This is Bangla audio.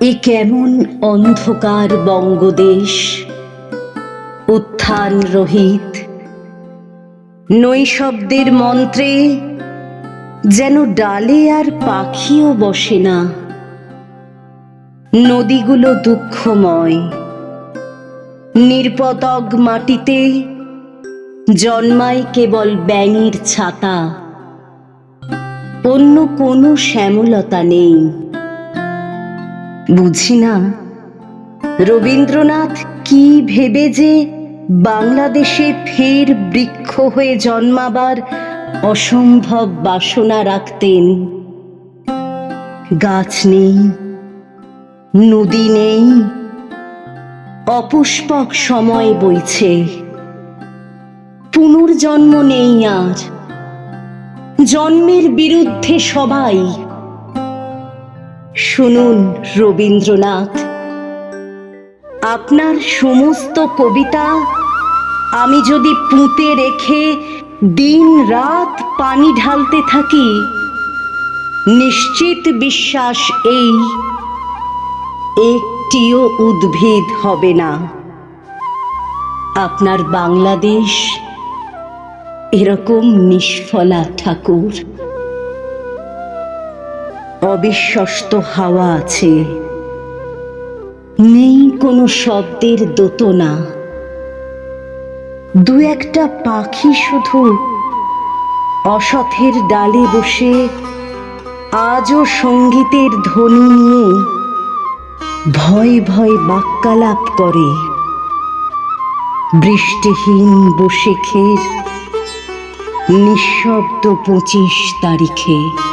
এ কেমন অন্ধকার বঙ্গদেশ? উত্থান রহিত। নৈশব্দের মন্ত্রে যেন ডালে আর পাখিও বসে না। নদীগুলো দুঃখময়। নির্পতক মাটিতে জন্মায় কেবল ব্যাঙের ছাতা। অন্য কোনো শ্যামলতা নেই। বুঝি না। রবীন্দ্রনাথ কি ভেবে যে বাংলাদেশে ফের বৃক্ষ হয়ে জন্মাবার অসম্ভব বাসনা রাখতেন। গাছ নেই, নদী নেই, অপুষ্পক সময় বইছে। পুনর্জন্ম নেই আর। জন্মের বিরুদ্ধে সবাই শুনুন রবীন্দ্রনাথ। আপনার সমস্ত কবিতা আমি যদি পুঁতে রেখে দিন রাত পানি ঢালতে থাকি, নিশ্চিত বিশ্বাস এই, একটিও উদ্ভিদ হবে না। আপনার বাংলাদেশ এরকম নিষ্ফলা ঠাকুর। অবিশ্বস্ত হাওয়া আছে। নেই কোনো শব্দের দোতনা। দু একটা পাখি শুধু অসথের ডালে বসে আজও সঙ্গীতের ধ্বনি নিয়ে ভয় ভয় বাক্যালাপ করে। বৃষ্টিহীন বসে খের, নিঃশব্দ পঁচিশ তারিখে।